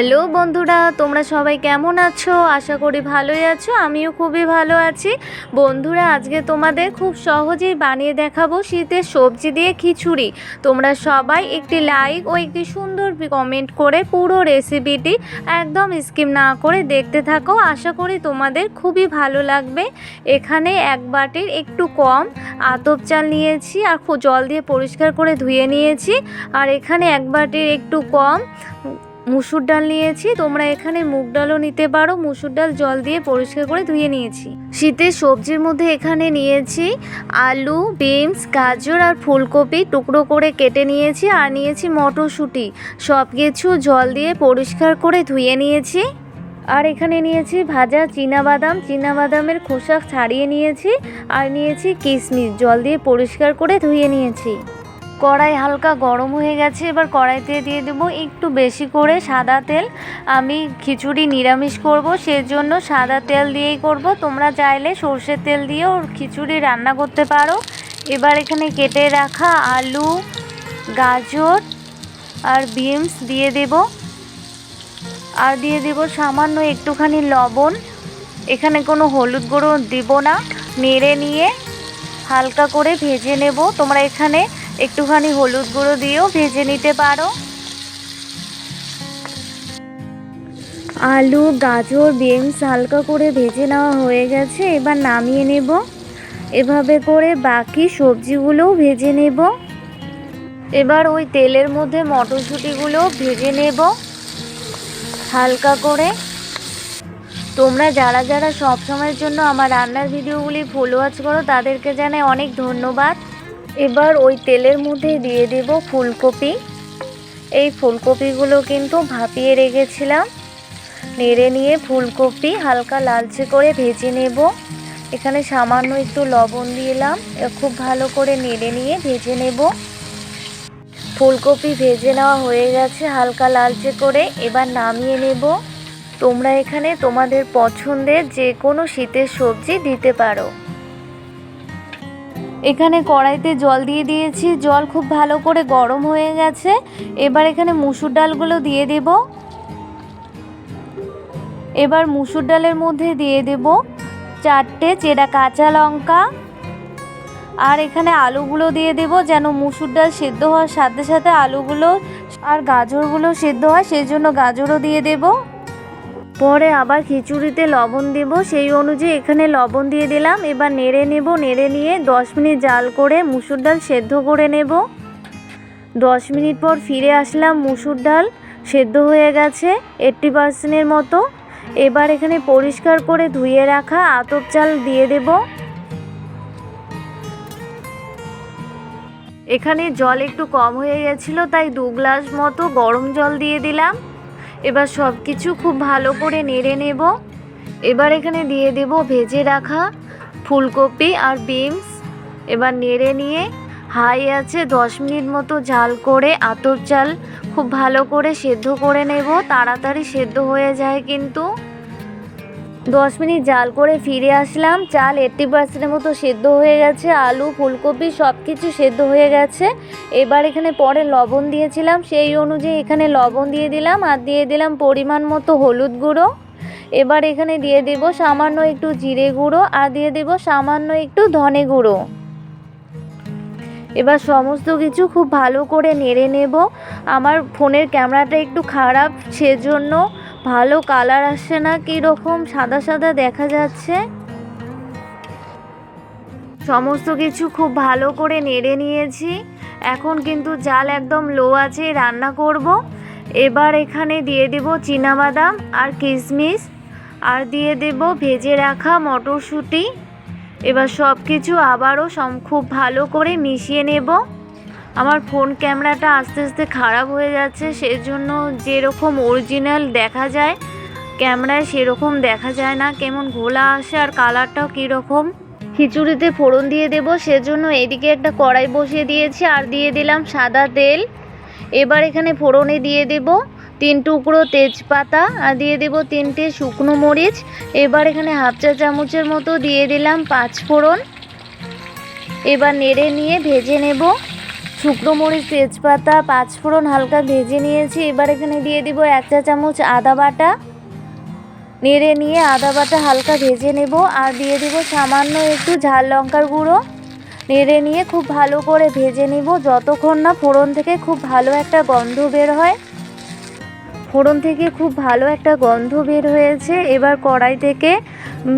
Hello বন্ধুরা, তোমরা সবাই কেমন আছো? আশা করি ভালোই আছো, আমিও খুবই ভালো আছি। বন্ধুরা, আজকে তোমাদের খুব সহজেই বানিয়ে দেখাবো শীতের সবজি দিয়ে খিচুড়ি। তোমরা সবাই একটি লাইক ও একটি সুন্দর কমেন্ট করে পুরো রেসিপিটি একদম স্কিম না করে দেখতে থাকো। আশা করি তোমাদের খুবই ভালো লাগবে। এখানে এক বাটির একটু কম আতপ চাল নিয়েছি আর জল দিয়ে পরিষ্কার করে ধুয়ে নিয়েছি। আর এখানে এক বাটির একটু কম মুসুর ডাল নিয়েছি, তোমরা এখানে মুগ ডালও নিতে পারো। মুসুর ডাল জল দিয়ে পরিষ্কার করে ধুয়ে নিয়েছি। শীতের সবজির মধ্যে এখানে নিয়েছি আলু, বিনস, গাজর আর ফুলকপি টুকরো করে কেটে নিয়েছি আর নিয়েছি মটরশুঁটি। সব কিছু জল দিয়ে পরিষ্কার করে ধুয়ে নিয়েছি। আর এখানে নিয়েছি ভাজা বাদাম বাদামের খোসা ছাড়িয়ে নিয়েছি আর নিয়েছি কিশমিশ জল দিয়ে পরিষ্কার করে ধুয়ে নিয়েছি। কড়াই হালকা গরম হয়ে গেছে, এবার কড়াইতে দিয়ে দেবো একটু বেশি করে সাদা তেল। আমি খিচুড়ি নিরামিষ করব, সেজন্য সাদা তেল দিয়েই করব। তোমরা চাইলে সর্ষের তেল দিয়েও খিচুড়ি রান্না করতে পারো। এবার এখানে কেটে রাখা আলু, গাজর আর বিনস দিয়ে দেব। আর দিয়ে দেব সামান্য একটুখানি লবণ। এখানে কোনো হলুদ গুঁড়ো দিব না। নেড়ে নিয়ে হালকা করে ভেজে নেব। তোমরা এখানে একটুখানি হলুদ গুঁড়ো দিয়েও ভেজে নিতে পারো। আলু, গাজর, বিনস হালকা করে ভেজে নেওয়া হয়ে গেছে, এবার নামিয়ে নেব। এভাবে করে বাকি সবজিগুলোও ভেজে নেব। এবার ওই তেলের মধ্যে মটরশুঁটিগুলো ভেজে নেব। হালকা করে। তোমরা যারা যারা সব সময়ের জন্য আমার রান্নার ভিডিওগুলি ফলো ওয়াচ করো, তাদেরকে জানাই অনেক ধন্যবাদ। এবার ওই তেলের মধ্যে দিয়ে দেব ফুলকপি। এই ফুলকপিগুলো কিন্তু ভাপিয়ে রেখেছিলাম। নেড়ে নিয়ে ফুলকপি হালকা লালচে করে ভেজে নেব। এখানে সামান্য একটু লবণ দিলাম। খুব ভালো করে নেড়ে নিয়ে ভেজে নেব। ফুলকপি ভেজে নেওয়া হয়ে গেছে হালকা লালচে করে। এবার নামিয়ে নেব। তোমরা এখানে তোমাদের পছন্দের যে কোনো শীতের সবজি দিতে পারো। এখানে কড়াইতে জল দিয়ে দিয়েছি। জল খুব ভালো করে গরম হয়ে গেছে। এবার এখানে মুসুর ডালগুলো দিয়ে দেব। এবার মুসুর ডালের মধ্যে দিয়ে দেব চারটে চেরা কাঁচা লঙ্কা। আর এখানে আলুগুলো দিয়ে দেব যেন মুসুর ডাল সেদ্ধ হওয়ার সাথে সাথে আলুগুলো আর গাজরগুলো সেদ্ধ হয়, সেই জন্য গাজরও দিয়ে দেবো। পরে আবার খিচুড়িতে লবণ দেব। সেই অনুযায়ী এখানে লবণ দিয়ে দিলাম। এবার নেড়ে নেব, নেড়ে নিয়ে দশ মিনিট জাল করে মুসুর ডাল সেদ্ধ করে নেব। দশ মিনিট পর ফিরে আসলাম মুসুর ডাল, সেদ্ধ হয়ে গেছে এইট্টি পার্সেন্টের মতো। এবার এখানে পরিষ্কার করে ধুয়ে রাখা আতপ চাল দিয়ে দেব। এখানে জল একটু কম হয়ে গেছিল, তাই দু গ্লাস মতো গরম জল দিয়ে দিলাম। এবার সব কিছু খুব ভালো করে নেড়ে নেব। এবার এখানে দিয়ে দেব ভেজে রাখা ফুলকপি আর বিনস। এবার নেড়ে নিয়ে হাই আছে দশ মিনিট মতো জাল করে আতর চাল খুব ভালো করে সেদ্ধ করে নেব। তাড়াতাড়ি সেদ্ধ হয়ে যায় কিন্তু। দশ মিনিট জাল করে ফিরে আসলাম। চাল এইট্টি পার্সেন্টের মতো সেদ্ধ হয়ে গেছে। আলু, ফুলকপি সব কিছু সেদ্ধ হয়ে গেছে। এবার এখানে পরে লবণ দিয়েছিলাম। সেই অনুযায়ী এখানে লবণ দিয়ে দিলাম আর দিয়ে দিলাম পরিমাণ মতো হলুদ গুঁড়ো। এবার এখানে দিয়ে দেব সামান্য একটু জিরে গুঁড়ো আর দিয়ে দেব সামান্য একটু ধনে গুঁড়ো। এবার সমস্ত কিছু খুব ভালো করে নেড়ে নেব। আমার ফোনের ক্যামেরাটা একটু খারাপ সেজন্য ভালো কালার আসছে না? কীরকম? সাদা সাদা দেখা যাচ্ছে। সমস্ত কিছু খুব ভালো করে নেড়ে নিয়েছি। এখন কিন্তু জাল একদম লো আছে, রান্না করব। এবার এখানে দিয়ে দেব বাদাম আর কিশমিশ। আর দিয়ে দেব ভেজে রাখা মটরশুঁটি। এবার সব কিছু আবারও সম খুব ভালো করে মিশিয়ে নেব। আমার ফোন ক্যামেরাটা আস্তে আস্তে খারাপ হয়ে যাচ্ছে, সেজন্য যেরকম অরিজিনাল দেখা যায়, ক্যামেরায় সেরকম দেখা যায় না। কেমন ঘোলা আসে আর কালারটাও কীরকম। খিচুড়িতে ফোড়ন দিয়ে দেব, সেজন্য এদিকে একটা কড়াই বসিয়ে দিয়েছি আর দিয়ে দিলাম সাদা তেল। এবার এখানে ফোড়নে দিয়ে দেব তিন টুকরো তেজপাতা আর দিয়ে দেব তিনটে শুকনো মরিচ। এবার এখানে হাফ চা চামচের মতো দিয়ে দিলাম পাঁচ ফোড়ন। এবার নেড়ে নিয়ে ভেজে নেব। শুকনো মরিচ, তেজপাতা, পাঁচফোড়ন হালকা ভেজে নিয়েছি। এবার এখানে দিয়ে দিব এক চা চামচ আদা বাটা। নেড়ে নিয়ে আদা বাটা হালকা ভেজে নেব আর দিয়ে দিব সামান্য একটু ঝাল লঙ্কার গুঁড়ো। নেড়ে নিয়ে খুব ভালো করে ভেজে নিব যতক্ষণ না ফোড়ন থেকে খুব ভালো একটা গন্ধ বের হয়। ফোড়ন থেকে খুব ভালো একটা গন্ধ বের হয়েছে। এবার কড়াই থেকে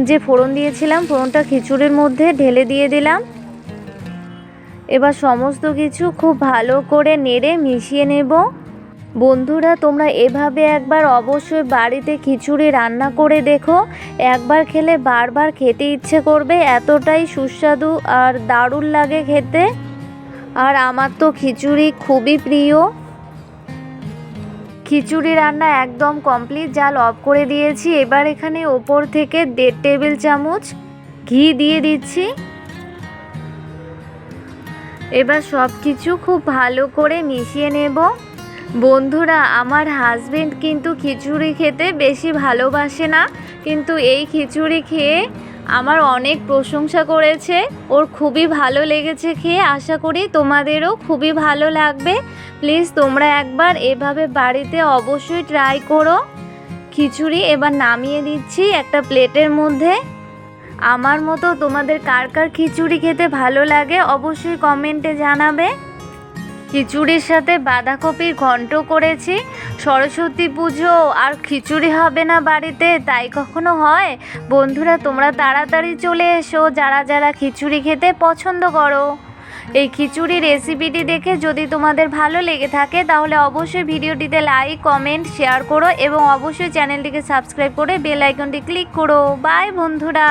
যে ফোড়ন দিয়েছিলাম, ফোড়নটা খিচুড়ির মধ্যে ঢেলে দিয়ে দিলাম। এবার সমস্ত কিছু খুব ভালো করে নেড়ে মিশিয়ে নেব। বন্ধুরা, তোমরা এভাবে একবার অবশ্যই বাড়িতে খিচুড়ি রান্না করে দেখো। একবার খেলে বারবার খেতে ইচ্ছে করবে, এতটাই সুস্বাদু আর দারুণ লাগে খেতে। আর আমার তো খিচুড়ি খুবই প্রিয়। খিচুড়ি রান্না একদম কমপ্লিট, জাল অফ করে দিয়েছি। এবার এখানে ওপর থেকে দেড় টেবিল চামচ ঘি দিয়ে দিচ্ছি। এবার সব কিছু খুব ভালো করে মিশিয়ে নেব। বন্ধুরা, আমার হাজবেন্ড কিন্তু খিচুড়ি খেতে বেশি ভালোবাসে না, কিন্তু এই খিচুড়ি খেয়ে আমার অনেক প্রশংসা করেছে। ওর খুবই ভালো লেগেছে খেয়ে, আশা করি তোমাদেরও খুবই ভালো লাগবে। প্লিজ তোমরা একবার এভাবে বাড়িতে অবশ্যই ট্রাই করো। খিচুড়ি এবার নামিয়ে দিচ্ছি একটা প্লেটের মধ্যে। আমার মতো তোমাদের কার কার খিচুড়ি খেতে ভালো লাগে অবশ্যই কমেন্টে জানাবে। খিচুড়ির সাথে বাঁধাকপির ঘন্ট করেছি, সরস্বতী পুজো, আর খিচুড়ি হবে না বাড়িতে, তাই কখনো হয়? বন্ধুরা, তোমরা তাড়াতাড়ি চলে এসো, যারা যারা খিচুড়ি খেতে পছন্দ করো। এই খিচুড়ি রেসিপিটি দেখে যদি তোমাদের ভালো লেগে থাকে, তাহলে অবশ্যই ভিডিওটিতে লাইক, কমেন্ট, শেয়ার করো এবং অবশ্যই চ্যানেলটিকে সাবস্ক্রাইব করে বেল আইকনটি ক্লিক করো। বাই বন্ধুরা!